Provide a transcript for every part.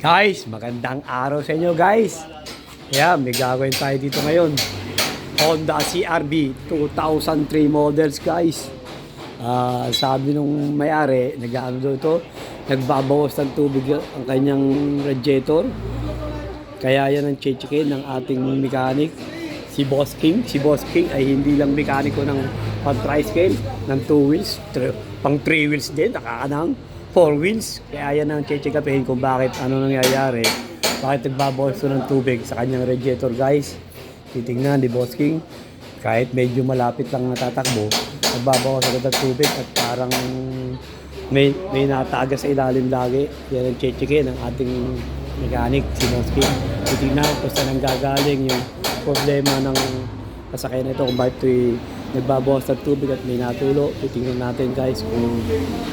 Guys, magandang araw sa inyo guys. Yeah, may gagawin tayo dito ngayon. Honda CRV 2003 models guys. Ah, sabi nung may-ari, nag-ano daw ito, nagbabawas ng tubig ang kanyang radiator. Kaya yan ang chichikin ng ating mechanic, si Boss King. Si Boss King ay hindi lang mekaniko ng pang tricycle, ng 2 wheels, pang 3 wheels din, nakakanang 4 wheels. Kaya yan ang chichikapin kung bakit ano nangyayari. Bakit nagbabawas ng tubig sa kanyang radiator guys. Titingnan ni Boss King, kahit medyo malapit lang natatakbo, nagbabawas agad ng tubig at parang may may natagas sa ilalim lagi. Yan ang chichikin ng ating mechanic, si Boss King. Titingnan kung saan ang gagaling yung problema ng kasakyan ito kung bakit ito'y nagbabawas ng tubig at may natulo. Titingnan natin guys kung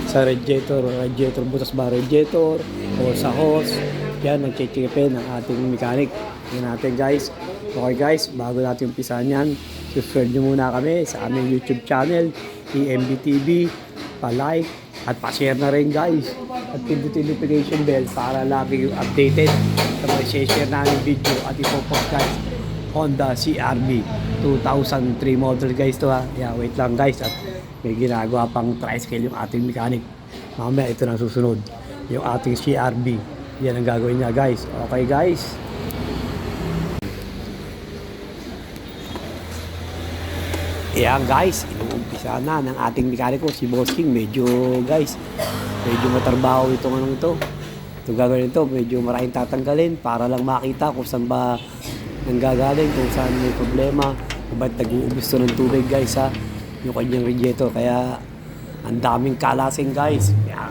sa radiator, radiator, butas ba radiator o sa hose. Yan ang chichikipin ng ating mechanic. Tingnan natin guys. Okay guys, bago natin umpisahan yan, subscribe nyo muna kami sa aming YouTube channel, EMBTV, pa-like, at pa-share na rin guys. At pindutin notification bell para lagi yung updated sa mga share namin video at ipopost guys. Honda CRV 2003 model guys to ha. Yeah, wait lang guys at may ginagawa pang tricycle yung ating mechanic. Mamaya ito na susunod. Yung ating CRV. Yan ang gagawin niya guys. Okay guys. Yan guys, inuumpisa na ng ating mekaniko si Boss King. Medyo guys, medyo matarbaho itong anong ito. Ito gagawin ito, medyo maraming tatanggalin para lang makita kung saan ba nanggagaling, kung saan may problema, kung ba't nag-uubos ng tubig guys ha, yung kanyang radiator. Kaya ang daming kalasing guys. Kaya,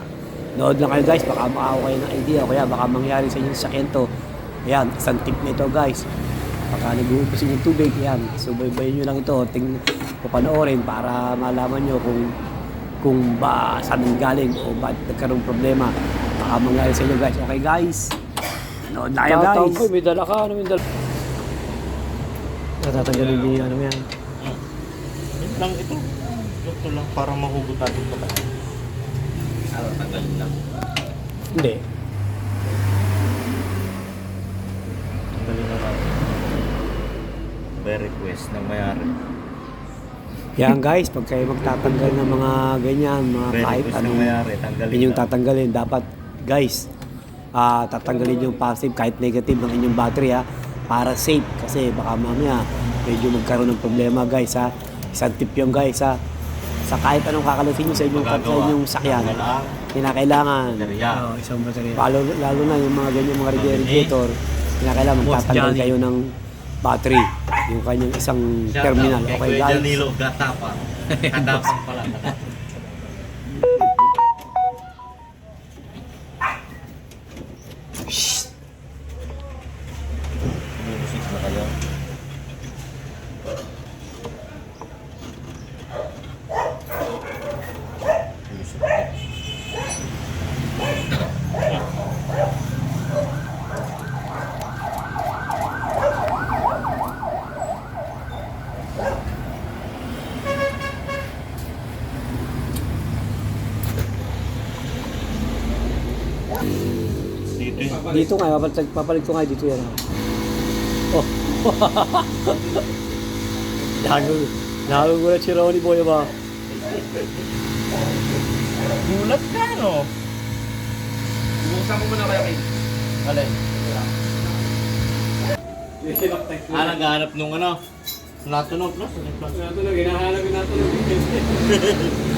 nood lang kayo guys, baka makakawa kayo ng idea, o kaya baka mangyari sa inyong sakyan to. Ayan, isang tip nito guys. Pagka nag-uubos yung tubig, yan. Subaybayin nyo lang ito. Ting, papanoorin para malaman nyo kung kung ba saan ang galing o ba nagkaroong problema. Baka mangyari sa inyo guys. Okay guys? Nood na kayo guys. Tatangko, may dala ka. Ano may dala? Natatanggalin din yung ano yan. Yun lang ito. Ito lang para mahugot natin ito. Ah, tagalin lang. Hindi. Tagalin lang natin. By request ng mayari. Yan guys, pag kayo magtatanggal ng mga ganyan, mga By kahit request ng mayari. Tanggalin inyong lang. tatanggalin, dapat guys, ah tatanggalin yung positive kahit negative ng inyong battery ha, para safe kasi baka mamaya medyo magkaroon ng problema guys ha. Isang tip yung guys ha. Sa kahit anong kakalasin nyo sa inyong, sa inyong sakyan, kinakailangan. Oo, isang baterya. Lalo, lalo na yung mga ganyan mga radiator, kinakailangan magtatanggal kayo ng battery, yung kanyang isang terminal. Kay Okay guys? Danilo, gatapang. Katapang pala. katapang. Music na kayo. Music na. Dito nga, papalit, papalit ko nga dito yan. Oh. Lago, lago ko na si Ronnie Boy ba? Gulat ka, no? Buksan mo muna kaya kayo. Alay. Ah, naghahanap nung ano? Natunog, no? Natulog, hinahanap ko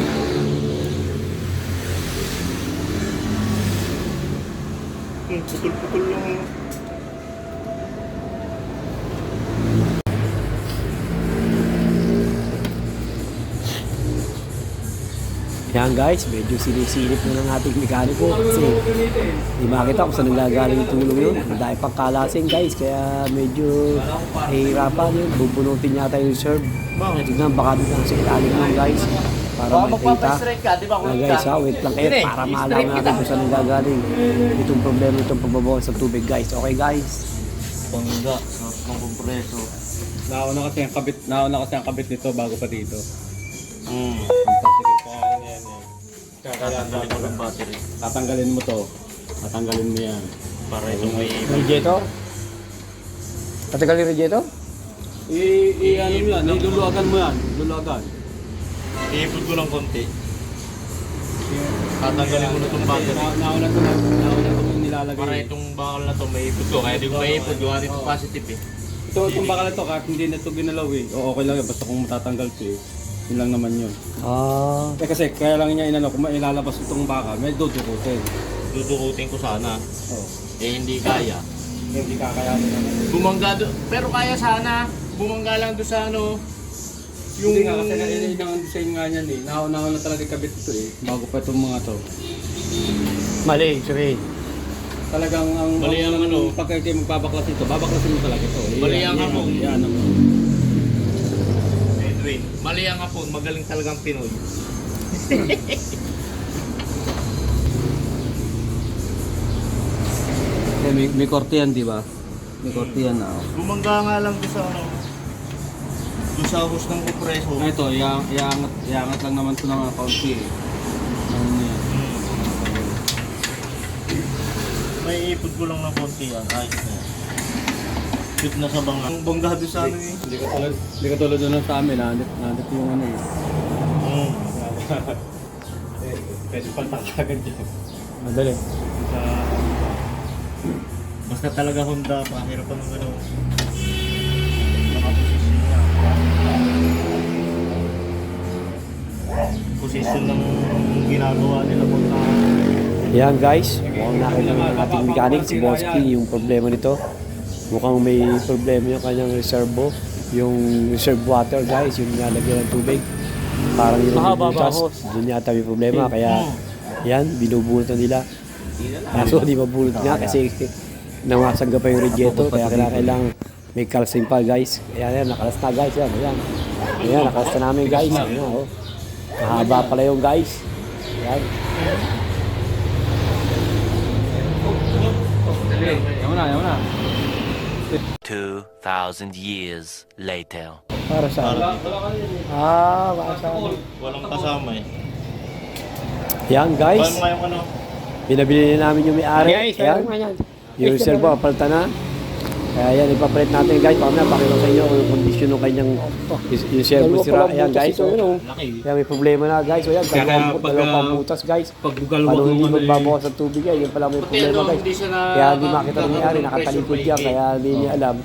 Hmm, putol-putol lang. Yan guys, medyo sinisilip na ng ating mekaniko kasi di makita kung saan nanggagaling yung tulong yun. Dahil pang kalasing guys, kaya medyo nahihirapan yun. Bubunutin yata yung serve. Tignan, baka biglang sa ilalim lang guys. Para makita. ka, di ba? Ah, guys, ha, wait lang kayo para malaman natin kung saan nanggagaling itong problema itong pagbabawas ng tubig guys. Okay guys? Pangga, sarap ng kompreso. Nauna kasi ang kabit, nauna kasi ang kabit nito bago pa dito. Hmm. Sige, kaya yan yan. Tatanggalin ko ng battery. Tatanggalin mo to. Tatanggalin mo yan. Para itong may... Radiator? Tatagal yung radiator? I, i ano mo yan, iluluagan mo yan, luluagan. Iipod ko lang konti. Tatanggalin mo na itong. Na, nauna to na, nauna to yung nilalagay. Para itong bakal na to may ipod ko. Kaya di ko may ipod. Gawa dito positive eh. Ito, itong bakal na to, kahit hindi na ito ginalaw eh. O okay lang yun, basta kung matatanggal to eh. Yun lang naman yun. Ah. Eh kasi kaya lang niya inano, kung mailalabas itong baka, may dudukutin. Dudukutin ko sana. Oh. Eh hindi kaya. Hindi kakayanin naman. Bumangga do, pero kaya sana. Bumangga lang do sa ano. Yung... Hindi nga kasi nalilin ang design nga niyan eh. Nauna na talaga kabit ito eh. Bago pa itong mga to. Mali, sabihin. Talagang ang... Mali ang ano. Pagka kayo magbabaklas ito, babaklasin mo talaga ito. Mali ang hapon. Yan ang... Edwin, mali ang hapon. Magaling talagang Pinoy. Eh, may, may korte yan, di ba? May korte yan na. Bumangga nga lang do sa ano. Do sa hose ng kompreso. Ah, ito, iangat, iangat, iangat lang naman ito ng kaunti eh. Ano yan? May ipod ko lang ng konti yan. Ayos na yan. Cute na sa banga. Ang bangga do sa ano eh. Hindi ka tulad, hindi ka tulad doon sa amin, nandit, nandit yung ano eh. Mm. pwede pantakagan dyan. Madali. Sa... Basta talaga Honda, pahirapan ng ano. Position ng ginagawa nila pagka Yan guys, mukhang nakita ng ating mechanic, si Bosky, yung problema nito. Mukhang may problema yung kanyang reservo. Yung reserve water guys, yung nilalagyan ng tubig. Parang yun ang Mahaba ba, binutas. hose? Doon yata may problema. Kaya yan, binubunutan nila. Kaso di mabunot nga kasi namasagga pa yung radiator. Kaya kailangan may calcing pa guys. Ayan, yan, nakalas na guys. Yan, ayan. Ayan, nakalas na namin guys. Ayan, oh. Mahaba pala yung guys. Ayan. Yaman na, yaman na. 2,000 years later. Para sa Ah, para sa walang kasama eh. Yan guys, Paano nga yung ano? binabili na namin yung may-ari. Guys, Ayan. Yung reserve po, palta na. Kaya yan, ipapalit natin guys. Pamaya, pakita sa inyo yung condition ng kanyang yung yung servo sira. Ayan guys. Oh. Laki. Kaya may problema na guys. O yan, Kaya dalawang, pambutas guys. Pag bugalwag Paano mo hindi ano eh. magbabawas ng tubig yan? Yan pala may problema ano, guys. Kaya hindi makita ng may-ari, nakatalikod yan. Kaya hindi niya alam.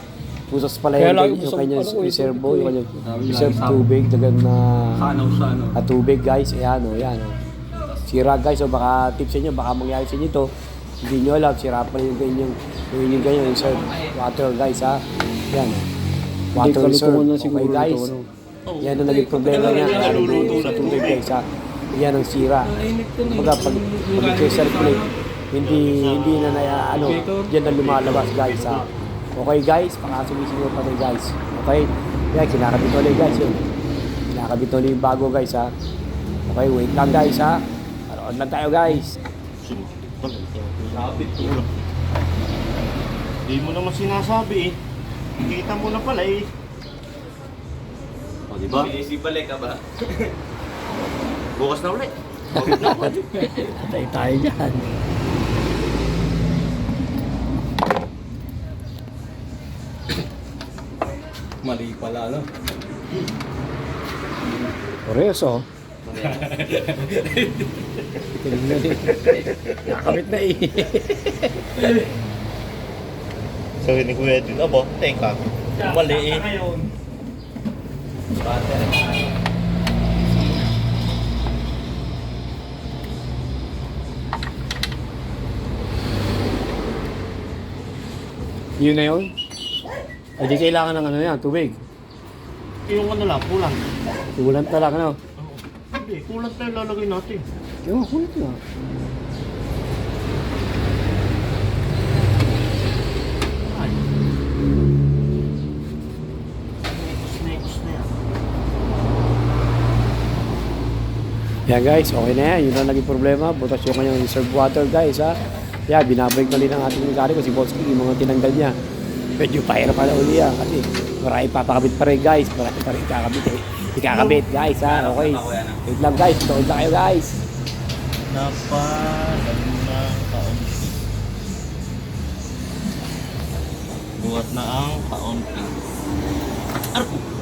Pusas pala Kaya yung, kanyang ano, reservo, yung kanyang reserve tubig, dagan na ano. at tubig guys. Ayan o, ayan o. Sira guys, o baka tips sa inyo, baka mangyari sa inyo to. Hindi nyo alam, sira pa rin yung ganyan, ganyan, yung reserve water guys ha. Ayan o. Water reserve. Okay guys. Yan ang naging problema niya. Kaya nandun sa tubig guys ha. Yan ang sira. Kumbaga pag, pag nag-circulate, hindi hindi na na ano, yan ang lumalabas guys ha. Okay guys, pakasumisiguro pa rin guys. Okay? Yan, kinakabit ulit guys yun. Kinakabit ulit yung bago guys ha. Okay, wait lang guys ha. Paroon lang tayo guys. Sabit ko lang. Hindi mo naman sinasabi eh. Kita mo na pala eh. O, di ba? Isibalik ka ba? Bukas na ulit. Patay tayo dyan. Mali pala, no? Oreos oh. Tingnan eh. Nakakabit na eh. Sabi ni Kuya Edwin, abo, teka. Mali eh. Yun na yun. Ay di kailangan ng ano yan, tubig. Yung ano lang, kulang. Tugulan na lang ano. Hindi, kulang tayo lalagay natin. Yung kulit na. Ay. Nekos na yan. Yan guys, okay na yan. Yun ang naging problema. Butas yung kanyang reserve water guys ha. Yeah, binabalik na rin ng ating mechanic ko si Boss King, yung mga tinanggal niya. Medyo pahirap pala uli yan kasi marami papakabit pa rin guys. Marami pa rin kakabit eh. Ikakabit guys ha. Okay. Wait lang guys. Tuod na kayo guys. Napagandang taon. Buhat na ang kaunti. Arko!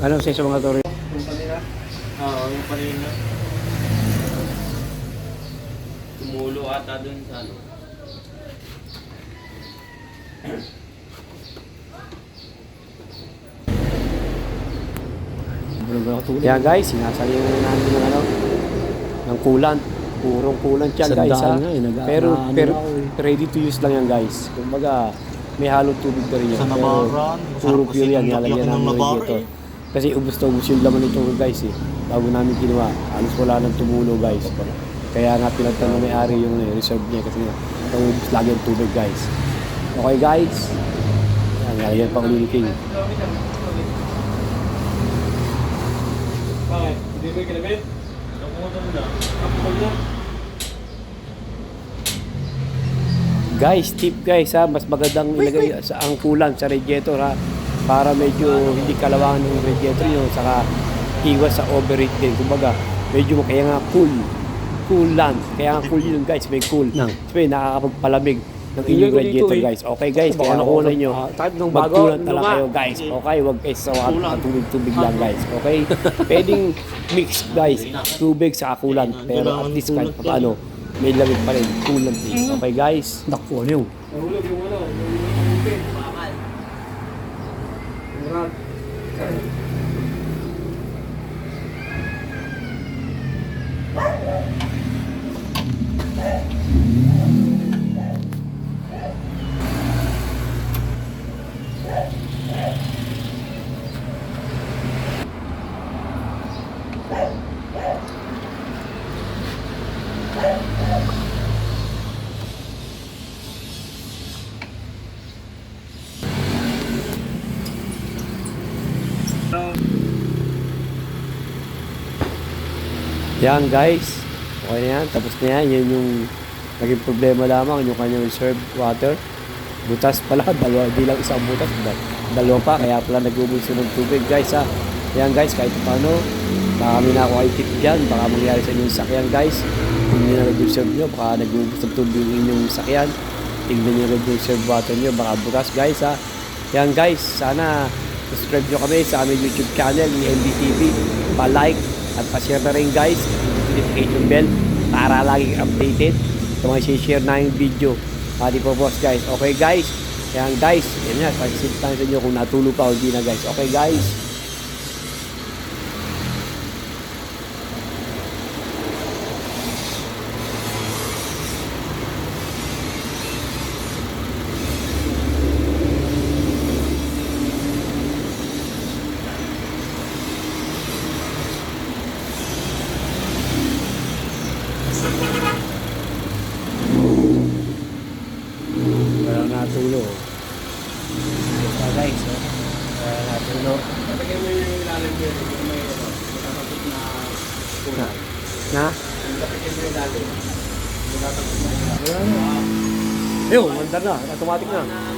Nilo. Ano sa mga to? Oo, yung kanina. Tumulo ata dun sa ano. Yan guys, sinasayin na namin ng ano, ng coolant. Purong coolant yan guys ha. Eh, Pero, na- pero na eh. ready to use lang yan guys. Kumbaga, may halong tubig pa rin yan. Sa nabaran, puro pure yan, yung laki ng radiator. Kasi ubus na ubus yung laman nito guys eh. Bago namin ginawa, alos wala nang tumulo guys. Kaya nga pinagtanong ng may-ari yung eh, reserve niya kasi nga, ubus lagi ang tubig guys. Okay guys, yan, nilalagyan pang liliking. Bakit? Hindi ko kinabit? Na. Guys, tip guys ha, mas magandang ilagay sa ang kulang sa radiator ha para medyo hindi kalawangan ng radiator nyo saka iwas sa overheat din. Kumbaga, medyo kaya nga cool. Coolant. Kaya nga cool yun guys, may cool. Nang. Sabi, nakakapagpalamig ng inyong radiator eh. guys. Okay guys, kaya ng- nyo. ah, type ng bago, Magkulant na lang luma. kayo guys. Okay, wag kayo sa Kulang. tubig-tubig lang guys. Okay? Pwedeng mix guys. Tubig sa kulant. Pero at least kahit pa paano, may lamig pa rin. Coolant din. Okay guys? Naku, ano yun? Amén. Yan guys, okay na yan, tapos na yan, yan yung naging problema lamang, yung kanyang reserve water. Butas pala, dalawa, di lang isang butas, dal- dalawa pa, kaya pala nagbubulso ng tubig guys ha. Yan guys, kahit paano, baka may nakuha yung dyan, baka mangyari sa inyong sakyan guys. Kung hindi na nag-reserve nyo, baka nagbubulso ng tubig yung inyong sakyan. Tingnan nyo yung reserve water nyo, baka bukas guys ha. Yan guys, sana subscribe nyo kami sa aming YouTube channel ni MDTV. Pa-like at pa-share na rin guys. Notification bell para laging updated sa mga share na yung video. Pati po boss guys. Okay guys. Yan guys. Yan nga. Pag-sit sa inyo kung natulog pa o hindi na guys. Okay guys. Wala natulog. Ito guys. Oh. Wala natulog. Patagyan mo yung ilalim yun, yung may ano, matatapos na kulang. Na? Patagyan mo yung ilalim. Matatapos na ilalim. Ayun, mandar na. Automatic na.